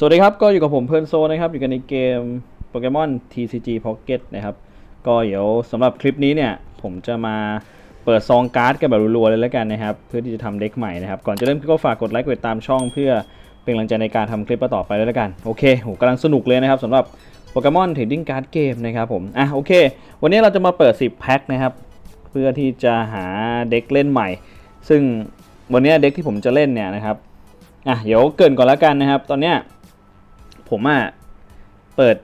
สวัสดีครับ ก็อยู่กับผมเพื่อนโซนะครับ อยู่กันในเกมโปเกมอน TCG Pocket นะครับ ก็เดี๋ยวสำหรับคลิปนี้เนี่ย ผมจะมาเปิดซองการ์ดกันแบบรัวๆเลยแล้วกันนะครับ เพื่อที่จะทำเด็กใหม่นะครับ ก่อนจะเริ่มก็ฝากกดไลค์กดติดตามช่อง เพื่อเป็นกำลังใจในการทำคลิปต่อไปเลยแล้วกัน โอเคโหกำลังสนุกเลยนะครับสำหรับโปเกมอนเทรดดิ้งการ์ดเกมนะครับผม อะโอเค วันนี้เราจะมาเปิด 10 แพ็คนะครับ เพื่อที่จะหาเด็กเล่นใหม่ ซึ่งวันนี้เด็กที่ผมจะเล่นเนี่ยนะครับ อะเดี๋ยวเกินก่อนแล้วกันนะครับ ตอนเนี้ย ผมอะเปิด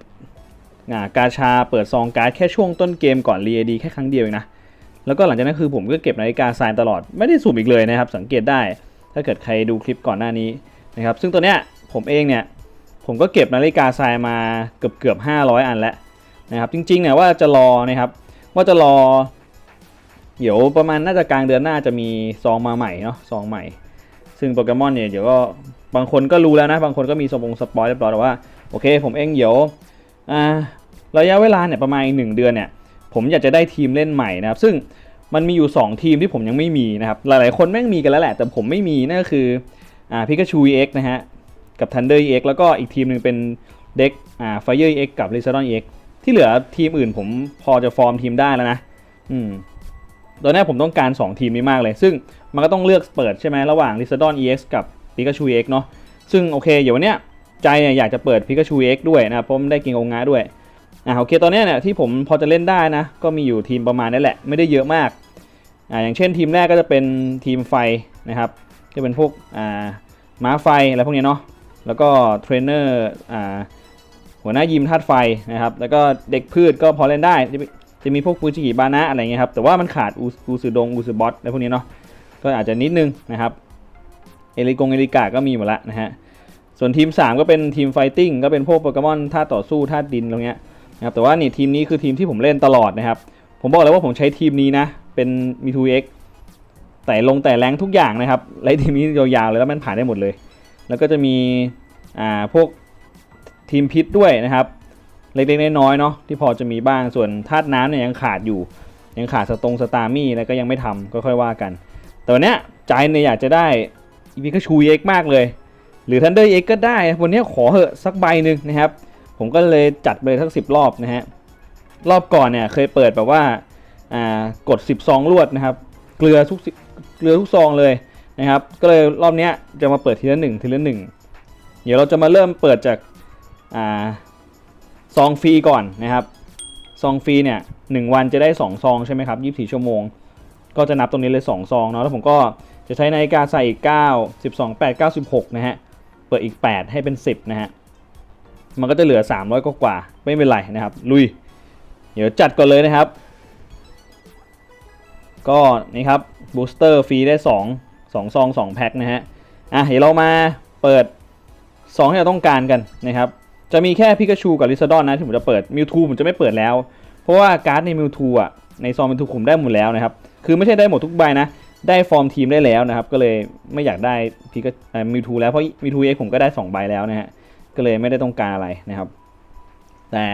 อ่ากาชาเปิดซองการ์ดแค่ช่วงต้นเกมก่อนรีดีแค่ครั้งเดียวเองนะแล้วก็หลังจากนั้นคือผมก็เก็บนาฬิกาทรายตลอดไม่ได้สุ่มอีกเลยนะครับ สังเกตได้ถ้าเกิดใครดูคลิปก่อนหน้านี้นะครับซึ่งตัวเนี้ยผมเองเนี่ยผมก็เก็บนาฬิกาทรายมาเกือบเกือบ500 อันแล้วนะครับจริงๆเนี่ยว่าจะรอนะครับว่าจะรอ เดี๋ยวประมาณน่าจะกลางเดือนหน้าจะมีซองมาใหม่เนาะซองใหม่ ซึ่งโปเกมอนเนี่ยเดี๋ยวก็ บางคนก็รู้แล้วนะ บางคนก็มีสปงสปอยเรียบร้อยแต่ว่าโอเค ผมเองเดี๋ยวระยะเวลาเนี่ยประมาณอีกหนึ่งเดือนเนี่ย ผมอยากจะได้ทีมเล่นใหม่นะครับ ซึ่งมันมีอยู่ 2 ทีมที่ผมยังไม่มีนะครับ หลายๆ คนแม่งมีกันแล้วแหละ แต่ผมไม่มีนั่นก็คืออ่าพิกาชู EX นะฮะ กับ Thunder EX แล้วก็อีกทีมหนึ่งเป็นเด็กอ่า Fire EX กับ l i z a r d o n EX ที่เหลือทีมอื่นผมพอจะฟอร์มทีมได้แล้วนะ อืมตอนนี้ผมต้องการ 2 ทีมนี้มากเลย ซึ่งมันก็ต้องเลือกเปิดใช่ไหมระหว่าง l i z a r d o n EX กับ Pikachu EX เนาะซึ่งโอเคเดี๋ยววันเนี้ยใจเนี่ยอยากจะเปิด Pikachu EX ด้วยนะครับเพราะมันได้กินองงาด้วยอ่าโอเคตอนเนี้ยเนี่ยที่ผมพอจะเล่นได้นะ ก็มีอยู่ทีมประมาณนี้แหละ ไม่ได้เยอะมากอ่าอย่างเช่นทีมแรกก็จะเป็นทีมไฟนะครับจะเป็นพวกอ่าม้าไฟอะไรพวกนี้เนาะแล้วก็เทรนเนอร์อ่าหัวหน้ายิมธาตุไฟนะครับแล้วก็เด็กพืชก็พอเล่นได้ จะมีจะมีพวกฟูจิกิบานะอะไรเงี้ยครับแต่ว่ามันขาดอูอูซือดงอูซือบอสอะไรพวกนี้เนาะก็อาจจะนิดนึงนะครับ เอลิกงเอลิกาก็มีหมดละนะฮะ ส่วนทีม 3 ก็เป็นทีมไฟติ้งก็เป็นพวกโปเกมอนท่าต่อสู้ท่าดินตรงเนี้ยนะครับแต่ว่านี่ทีมนี้คือทีมที่ผมเล่นตลอดนะครับ ผมบอกเลยว่าผมใช้ทีมนี้นะ เป็นมีทูเอ็กแต่ลงแต่แรงทุกอย่างนะครับไล่ทีมนี้ยาวๆเลยแล้วมันผ่านได้หมดเลย แล้วก็จะมีอ่าพวกทีมพิษด้วยนะครับเล็กๆน้อยๆเนาะที่พอจะมีบ้างส่วนธาตุน้ำเนี่ยยังขาดอยู่ ยังขาดสตรงสตาร์มี่แล้วก็ยังไม่ทำก็ค่อยว่ากัน แต่วันเนี้ยใจเนี่ยอยากจะได้ อีพิกาชูเอ็กมากเลย หรือทันเดอร์เอ็กก็ได้วันนี้ขอเหอะสักใบหนึ่งนะครับ ผมก็เลยจัดไปทั้งสิบรอบนะฮะ รอบก่อนเนี่ยเคยเปิดแบบว่า อ่ากด10ซองรวดนะครับ เกลือทุกเกลือทุกซองเลยนะครับ ก็เลยรอบนี้จะมาเปิดทีละหนึ่งทีละหนึ่งเดี๋ยวเราจะมาเริ่มเปิดจาก อ่า ซองฟรีก่อนนะครับ ซองฟรีเนี่ยหนึ่งวันจะได้ 2 ซองใช่ไหมครับ24 ชั่วโมง ก็จะนับตรงนี้เลย 2 ซองเนาะ แล้วผมก็ จะใช้นาฬิกาใส่อีก9 12 8 96นะฮะ เปิดอีก 8 ให้เป็น 10 นะฮะ มันก็จะเหลือ 300 กว่ากว่าไม่เป็นไรนะครับ ลุย เดี๋ยวจัดก่อนเลยนะครับ ก็นี่ครับบูสเตอร์ฟรีได้ 2 2 ซอง 2 แพ็คนะฮะ อะเดี๋ยวเรามาเปิด 2 ที่เราต้องการกันนะครับ จะมีแค่พิกาชูกับลิซาดอนนะที่ผมจะเปิดมิวทูผมจะไม่เปิดแล้ว เพราะว่าการ์ดในมิวทูอะในซองมิวทูผมได้หมดแล้วนะครับ คือไม่ใช่ได้หมดทุกใบนะ ได้ฟอร์มทีมได้แล้วนะครับ ก็เลยไม่อยากได้พิกามิวทูแล้วเพราะมิวทูเอ็กผมก็ได้ 2 ใบแล้วนะฮะ ก็เลยไม่ได้ต้องการอะไรนะครับ แต่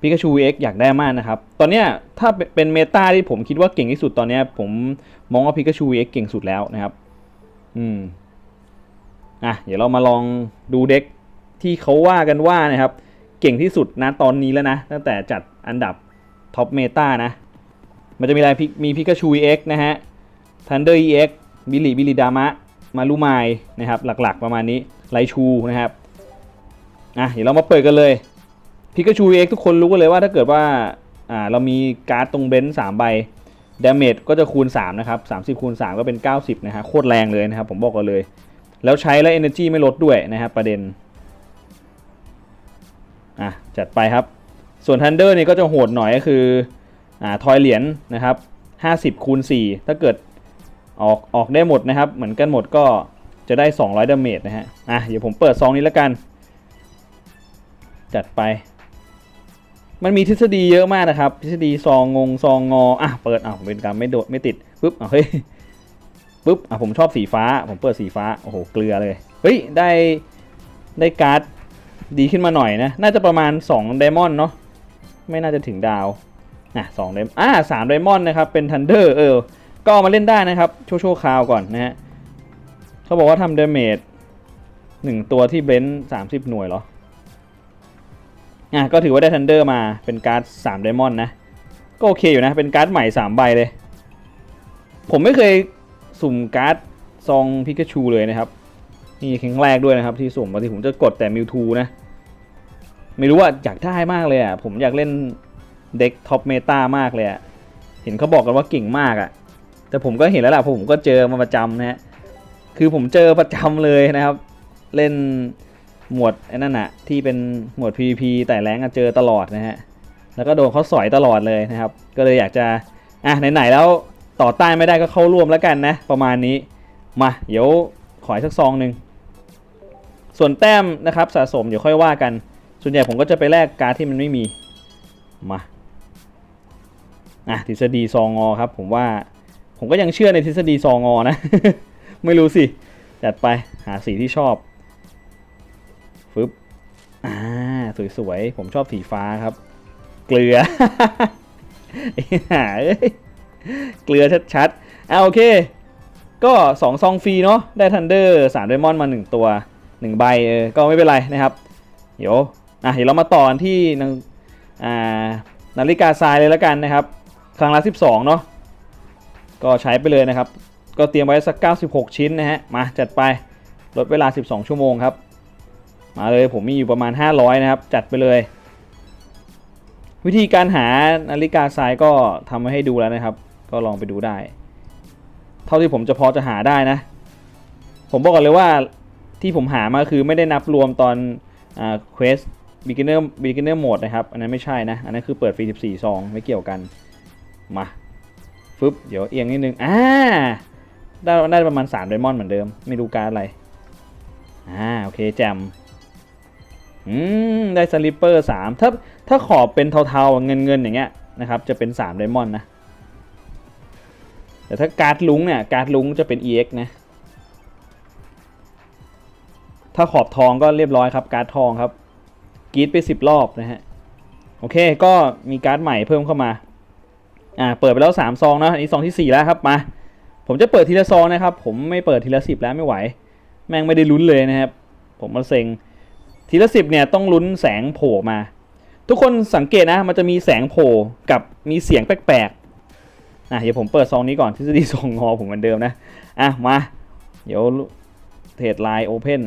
พิกาชูเอ็กอยากได้มากนะครับ ตอนเนี้ยถ้าเป็นเมตาที่ผมคิดว่าเก่งที่สุดตอนเนี้ยผมมองว่าพิกาชูเอ็กเก่งสุดแล้วนะครับ อืม อะ เดี๋ยวเรามาลองดูเด็กที่เขาว่ากันว่านะครับ เก่งที่สุดนะตอนนี้แล้วนะ ตั้งแต่จัดอันดับท็อปเมตานะ มันจะมีอะไรพิมีพิกาชู EX นะฮะ Thunder EX บิลิบิลิดามะ มารุไมายนะครับ หลักๆประมาณนี้ไลชูนะครับอะเดี๋ยวเรามาเปิดกันเลยพิกาชู EX ทุกคนรู้กันเลยว่าถ้าเกิดว่าอ่าเรามีการ์ดตรงเบนซ์สามใบดาเมจก็จะคูณ 3 นะครับ 30 คูณ 3 ก็เป็น 90 นะฮะโคตรแรงเลยนะครับ ผมบอกกันเลย แล้วใช้แล้ว energy ไม่ลดด้วยนะครับประเด็น อะ จัดไปครับ ส่วน Thunder เนี่ยก็จะโหดหน่อยก็คือ อ่า ทอยเหรียญนะครับ 50 คูณ 4 ถ้าเกิด ออกออกได้หมดนะครับ เหมือนกันหมดก็จะได้ 200ดาเมจนะฮะ อะ เดี๋ยวผมเปิดซองนี้แล้วกัน จัดไป มันมีทฤษฎีเยอะมากนะครับ ทฤษฎีซองงงซองงอ อะ เปิดอะเป็นการไม่โดดไม่ติดปุ๊บอะเฮ้ยปุ๊บอะผมชอบสีฟ้า ผมเปิดสีฟ้า โอ้โห เกลือเลย เฮ้ย ได้ได้การ์ดดีขึ้นมาหน่อยนะ น่าจะประมาณ2ไดมอนด์เนาะ ไม่น่าจะถึงดาวนะสองไดอ่าสามไดมอนด์นะครับ เป็นทันเดอร์ เออ ก็เอามาเล่นได้นะครับโชว์โชว์คาวก่อนนะฮะเขาบอกว่าทำเดเมจหนึ่งตัวที่เบรนสามสิบหน่วยเหรออะก็ถือว่าได้ทันเดอร์มาเป็นการ์ดสามไดมอนด์นะ ก็โอเคอยู่นะเป็นการ์ดใหม่สามใบเลย ผมไม่เคยสุ่มการ์ดซองพิกาชูเลยนะครับนี่ครั้งแรกด้วยนะครับที่สุ่มปกติผมจะกดแต่มิวทูนะ ไม่รู้ว่าอยากได้มากเลยอะผมอยากเล่นเด็กท็อปเมตามากเลยอะเห็นเขาบอกกันว่าเก่งมากอะ แต่ผมก็เห็นแล้วล่ะเพราะผมก็เจอมาประจำนะฮะคือผมเจอประจำเลยนะครับ เล่นหมวดไอ้นั่นอะที่เป็นหมวด PVP แต่แรงอะเจอตลอดนะฮะแล้วก็โดนเขาสอยตลอดเลยนะครับ ก็เลยอยากจะอะไหนๆแล้วต่อต้านไม่ได้ก็เข้าร่วมแล้วกันนะ ประมาณนี้มาเดี๋ยวขออีกสักซองหนึ่งส่วนแต้มนะครับสะสมเดี๋ยวค่อยว่ากัน ส่วนใหญ่ผมก็จะไปแลกการ์ดที่มันไม่มีมาอะทฤษฎีซองงอครับ ผมว่า ผมก็ยังเชื่อในทฤษฎีซองอนะ ไม่รู้สิจัดไปหาสีที่ชอบฟึบอ่าสวยๆ ผมชอบสีฟ้าครับ เกลือไอ้ห่าเกลือชัดๆอ่าโอเค ก็2ซองฟรีเนาะได้ทันเดอร์3ไดมอนด์มา 1 ตัว 1 ใบเออก็ไม่เป็นไรนะครับ เดี๋ยวอะเดี๋ยวเรามาต่อกันที่นาอ่านาฬิกาทรายเลยแล้วกันนะครับ ครั้งละ 12 เนาะ ก็ใช้ไปเลยนะครับ ก็เตรียมไว้สัก 96 ชิ้นนะฮะ มาจัดไป ลดเวลา 12 ชั่วโมงครับ มาเลยผมมีอยู่ประมาณ 500 นะครับ จัดไปเลย วิธีการหานาฬิกาทรายก็ทำไว้ให้ดูแล้วนะครับ ก็ลองไปดูได้ เท่าที่ผมจะพอจะหาได้นะ ผมบอกก่อนเลยว่าที่ผมหามาคือไม่ได้นับรวมตอนอ่า quest beginner beginner mode นะครับ อันนั้นไม่ใช่นะ อันนั้นคือเปิดฟรี 14 ซอง ไม่เกี่ยวกัน มา ฟึบเดี๋ยวเอียงนิดนึงอ่าได้ได้ประมาณ3ไดมอนด์เหมือนเดิม ไม่รู้การอะไรอ่าโอเคแจมอืมได้สลิปเปอร์สามถ้าถ้าขอบเป็นเทาๆเงินเงินๆอย่างเงี้ยนะครับจะเป็น3ไดมอนด์นะแต่ถ้าการ์ดลุงเนี่ยการ์ดลุงจะเป็น EX นะถ้าขอบทองก็เรียบร้อยครับการ์ดทองครับกีดไป 10 รอบนะฮะโอเคก็มีการ์ดใหม่เพิ่มเข้ามา อ่าเปิดไปแล้ว3ซองนะอันนี้ซองทีสี่4แล้วครับมาผมจะเปิดทีละซองนะครับ ผมไม่เปิดทีละสิบแล้วไม่ไหว แม่งไม่ได้ลุ้นเลยนะครับ ผมมาเซ็งทีละสิบเนี่ยต้องลุ้นแสงโผล่มา ทุกคนสังเกตนะ มันจะมีแสงโผล่กับมีเสียงแปลกๆอะเดี๋ยวผมเปิดซองนี้ก่อนทฤษฎีซองงอผมเหมือนเดิมนะอะมา เดี๋ยวเทรดไลน์โอเพน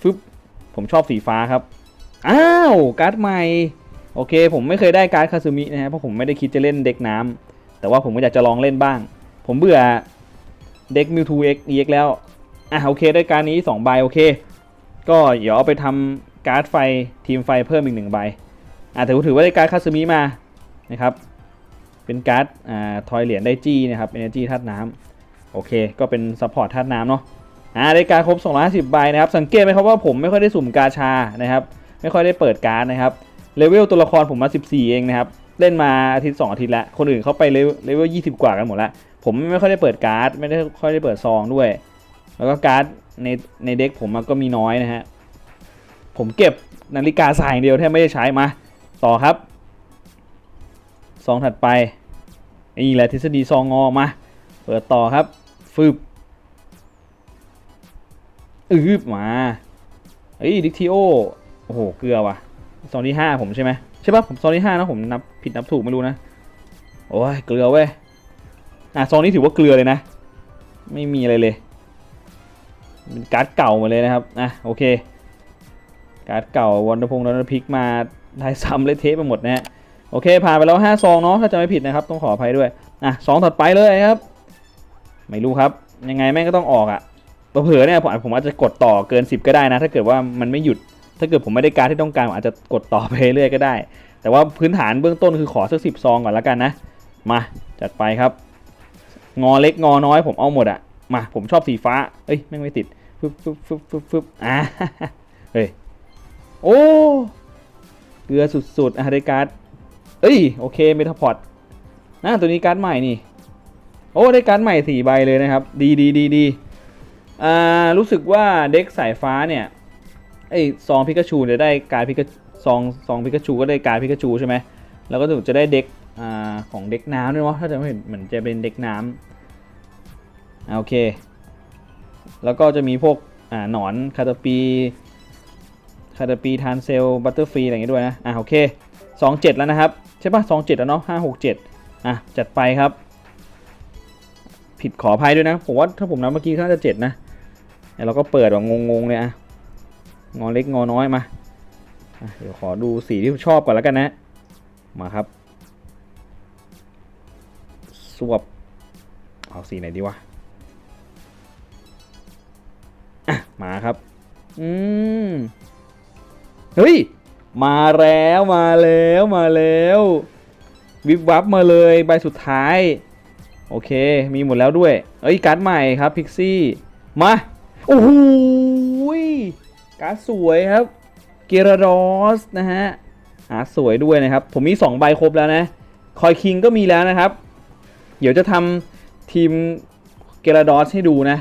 ฟึบผมชอบสีฟ้าครับ อ้าว การ์ดใหม่ โอเค ผมไม่เคยได้การ์ดคาซูมินะฮะเพราะผมไม่ได้คิดจะเล่นเด็กน้ำแต่ว่าผมก็อยากจะลองเล่นบ้าง ผมเบื่อเด็กมิวทูเอ็กเอ็กแล้วอะโอเคได้การดนี้2ใบโอเค ก็เดี๋ยวเอาไปทำการ์ดไฟทีมไฟเพิ่มอีกหนึ่งใบอะถือว่าถือว่าได้การ์ดคาซึมิมานะครับเป็นการ์ดอ่าทอยเหรียญได้จี้นะครับเอเนจีธาตุน้ำโอเค ก็เป็นซัพพอร์ตธาตุน้ำเนาะอ่าได้การครบ 250 ใบนะครับ สังเกตไหมครับว่าผมไม่ค่อยได้สุ่มกาชานะครับ ไม่ค่อยได้เปิดการ์ดนะครับ เลเวลตัวละครผมมา 14 เองนะครับ เล่นมาอาทิตย์2อาทิตย์แล้ว คนอื่นเขาไปเลเวล 20 กว่ากันหมดแล้วผมไม่ค่อยได้เปิดการ์ด ไม่ได้ค่อยได้เปิดซองด้วย แล้วก็การ์ดในในเด็กผมมันก็มีน้อยนะฮะ ผมเก็บนาฬิกาสายเดียวแทบไม่ได้ใช้มา ต่อครับซองถัดไปนี่แหละทฤษฎีซองงอมา เปิดต่อครับ ฟืบอืบมาเอ้ยดิกทีโอ โอ้โห เกลือว่ะ ซองที่ห้าผมใช่ไหมใช่ปะผมซองที่ห้านะผมนับผิดนับถูกไม่รู้นะโอ้ยเกลือเว้ยอะซองนี้ถือว่าเกลือเลยนะ ไม่มีอะไรเลยเป็นการ์ดเก่ามดเลยนะครับอะโอเค การ์ดเก่าวันดพงศ์ดนพิกมาได้ซ้ำเลยเทปไปหมดนะฮะโอเคผ่านไปแล้ว5ซองเนาะถ้าจะไม่ผิดนะครับต้องขออภัยด้วยอะซองถัดไปเลยครับ ไม่รู้ครับ ยังไงแม่งก็ต้องออกอะ่ะเผื่อเนี่ยผมผมอาจจะกดต่อเกิน 10 ก็ได้นะ ถ้าเกิดว่ามันไม่หยุด ถ้าเกิดผมไม่ได้การที่ต้องการผมอาจจะกดต่อไปเรื่อยก็ได้ แต่ว่าพื้นฐานเบื้องต้นคือขอสักสิบซองก่อนแล้วกันนะ มาจัดไปครับ งอเล็กงอน้อยผมเอาหมดอะมาผมชอบสีฟ้า เอ้ยแม่งไม่ติดฟึบฟึบฟึบฟึบฟึบอ่าเฮ้ยโอ้เกลือสุดๆอะได้การ์ดเอ้ยโอเคเมทาพอดนะตัวนี้การ์ดใหม่นี่โอ้ได้การ์ดใหม่สี่ใบเลยนะครับ ดีดีดีดีอ่ารู้สึกว่าเด็กสายฟ้าเนี่ย ไอ้ซองพิกาชูจะได้การพิกาซองซองพิกาชูก็ได้การพิกาชูใช่ไหมแล้วก็จะได้เด็กอ่าของเด็กน้ำด้วยวะถ้าจะไม่เห็นเหมือนจะเป็นเด็กน้ำอ่าโอเค แล้วก็จะมีพวกอ่าหนอนคาตาปีคาตาปีทานเซลบัตเตอร์ฟรีอะไรอย่างงี้ด้วยนะอะโอเคสองเจ็ดแล้วนะครับ ใช่ปะสองเจ็ดแล้วเนาะห้าหกเจ็ดอะจัดไปครับ ผิดขออภัยด้วยนะ ผมว่าถ้าผมนับเมื่อกี้น่าจะเจ็ดนะแต่เราก็เปิดแบบงงๆเลยอะ งอเล็กงอน้อยมาเดี๋ยวขอดูสีที่ชอบก่อนแล้วกันนะ มาครับ สวบ เอาสีไหนดีวะอะมาครับ อืม เฮ้ย มาแล้วมาแล้วมาแล้ว วิบวับมาเลยใบสุดท้าย โอเค มีหมดแล้วด้วย เอ้ย การ์ดใหม่ครับพิกซี่ มา โอ้โห การ์ดสวยครับเกราดอสนะฮะหาสวยด้วยนะครับ ผมมี 2 ใบครบแล้วนะ คอยคิงก็มีแล้วนะครับ เดี๋ยวจะทำทีมเกราดอสให้ดูนะ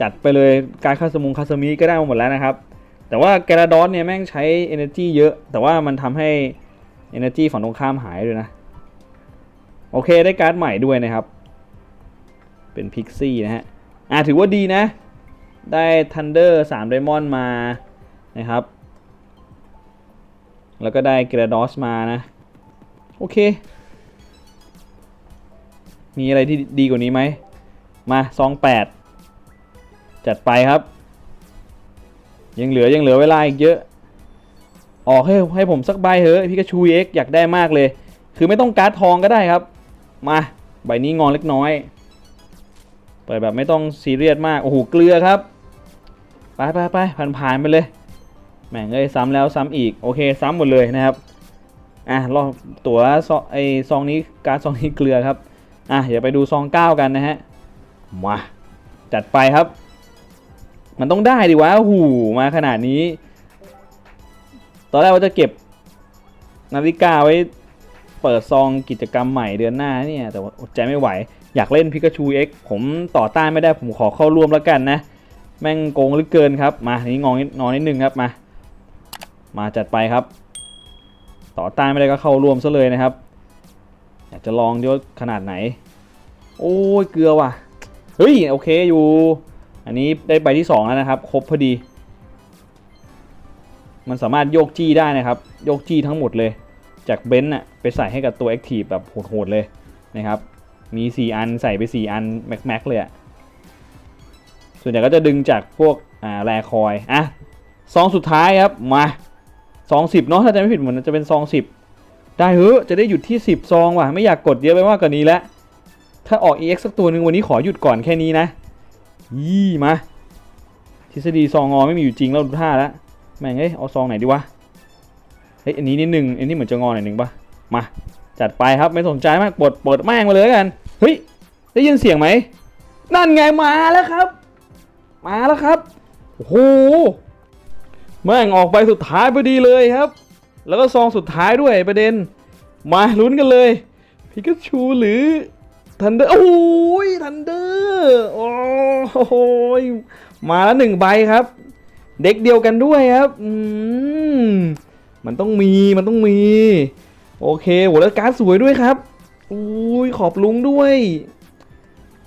จัดไปเลยการคาสมุงคาสมิก็ได้มาหมดแล้วนะครับ แต่ว่าเกราดอสเนี่ยแม่งใช้ energy เยอะ แต่ว่ามันทำให้ energy ฝั่งตรงข้ามหายด้วยนะ โอเคได้การ์ดใหม่ด้วยนะครับ เป็นพิกซี่นะฮะอ่าถือว่าดีนะ ได้ Thunder 3 Diamond มานะครับ แล้วก็ได้เกรดอสมานะ โอเค มีอะไรที่ดีกว่านี้ไหม มาซอง8จัดไปครับ ยังเหลือยังเหลือเวลาอีกเยอะออกให้ให้ผมสักใบเถอะพิกาชูเอ็กอยากได้มากเลย คือไม่ต้องการ์ดทองก็ได้ครับ มาใบนี้งอนเล็กน้อย เปิดแบบไม่ต้องซีเรียสมาก โอ้โห เกลือครับ ไปไปไปผ่านผ่านไปเลยแม่งเอ้ยซ้ำแล้วซ้ำอีกโอเคซ้ำหมดเลยนะครับอะรอบตัวซองไอซองนี้การซองนี้เกลือครับอะเดี๋ยวไปดูซองเก้ากันนะฮะมาจัดไปครับ มันต้องได้ดิวะหูมาขนาดนี้ ตอนแรกว่าจะเก็บนาฬิกาไว้เปิดซองกิจกรรมใหม่เดือนหน้าเนี่ยแต่ว่าอดใจไม่ไหว อยากเล่นพิกาชูเอ็กผมต่อต้านไม่ได้ผมขอเข้าร่วมแล้วกันนะ แม่งโกงลือเกินครับ มาทีนี้งองนอนิดนึงครับ มา มาจัดไปครับ ต่อต้านไม่ได้ก็เข้าร่วมซะเลยนะครับ อยากจะลองดูว่าขนาดไหน โอ้ยเกลือว่ะ เฮ้ยโอเคอยู่ อันนี้ได้ใบที่สองแล้วนะครับ ครบพอดี มันสามารถโยกจี้ได้นะครับ โยกจี้ทั้งหมดเลย จากเบนซ์น่ะไปใส่ให้กับตัว Active แบบโหดๆเลยนะครับ มี 4 อันใส่ไป 4 อันแม็กแม็กเลยอะ ส่วนใหญ่ก็จะดึงจากพวกอ่าแรคอยอะซองสุดท้ายครับมาซองสิบเนาะถ้าจะไม่ผิดเหมือนจะเป็นซองสิบได้เฮ้จะได้หยุดที่ 10 ซองว่ะไม่อยากกดเยอะไปมากกว่านี้แล้วถ้าออก EX สักตัวหนึ่งวันนี้ขอหยุดก่อนแค่นี้นะ ยี่มาทฤษฎีซองงอไม่มีอยู่จริงแล้วดูท่าแล้วแม่งเอ้ยเอาซองไหนดีวะเฮ้ยอันนี้นิดนึงอันนี้เหมือนจะงอหน่อยหนึ่งปะมาจัดไปครับไม่สนใจมากเปิดเปิดแม่งมาเลยกันเฮ้ยได้ยินเสียงไหมนั่นไงมาแล้วครับ มาแล้วครับโอ้โหแม่งออกไปสุดท้ายพอดีเลยครับ แล้วก็ซองสุดท้ายด้วยประเด็น มาลุ้นกันเลยพิกาชูหรือทันเดอร์โอ้ยทันเดอร์โอ้โหมาแล้วหนึ่งใบครับ เด็กเดียวกันด้วยครับอืมมันต้องมีมันต้องมี โอเคโหแล้วการ์ดสวยด้วยครับอุ้ยขอบลุงด้วย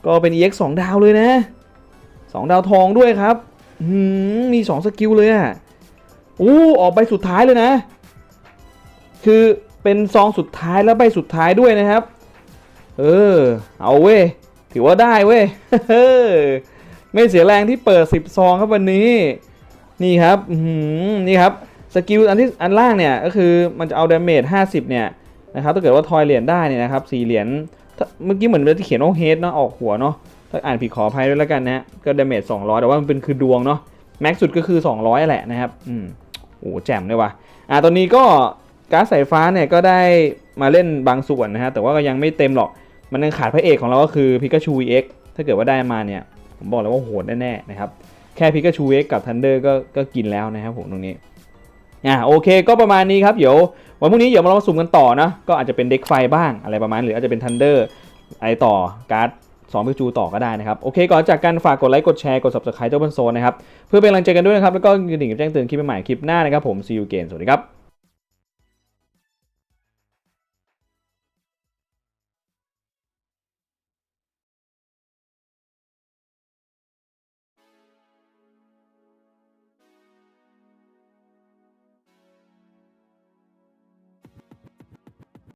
ก็เป็น EX 2 ดาวเลยนะ 2ดาวทองด้วยครับหืมมี2สกิลเลยอะอู้ออกใบสุดท้ายเลยนะ คือเป็นซองสุดท้ายแล้วใบสุดท้ายด้วยนะครับ เออ เอาเว้ย ถือว่าได้เว้ย ไม่เสียแรงที่เปิด 10 ซองครับวันนี้ นี่ครับหือนี่ครับ สกิลอันที่อันล่างเนี่ย ก็คือมันจะเอาดาเมจ50 เนี่ยนะครับ ถ้าเกิดว่าทอยเหรียญได้เนี่ยนะครับสี่เหรียญ เมื่อกี้เหมือนที่เขียนว่าเฮดเนาะ ออกหัวเนาะ ถ้าอ่านผิดขออภัยด้วยแล้วกันนะฮะก็ดาเมจ200 แต่ว่ามันเป็นคือดวงเนาะแม็กสุดก็คือ 200 แหละนะครับอืมโอ้แจ่มเลยว่ะอ่าตอนนี้ก็การ์ดสายฟ้าเนี่ยก็ได้มาเล่นบางส่วนนะฮะแต่ว่าก็ยังไม่เต็มหรอกมันยังขาดพระเอกของเราก็คือพิกาชู EX ถ้าเกิดว่าได้มาเนี่ยผมบอกเลยว่าโหดแน่ๆนะครับแค่พิกาชู EX กับทันเดอร์ก็ก็กินแล้วนะครับผมตรงนี้อ่าโอเคก็ประมาณนี้ครับเดี๋ยววันพรุ่งนี้เดี๋ยวมาลองสุ่มกันต่อนะก็อาจจะเป็นเด็กไฟบ้างอะไรประมาณ หรืออาจจะเป็นทันเดอร์ไอต่อการ์ด สองพิจูต่อก็ได้นะครับ โอเค ก่อนจากกันฝากกดไลค์กดแชร์กด subscribe เจ้าบนโซนนะครับ เพื่อเป็นกำลังใจกันด้วยนะครับ แล้วก็กระดิ่งแจ้งเตือนคลิปใหม่คลิปหน้านะครับผม see you again สวัสดีครับ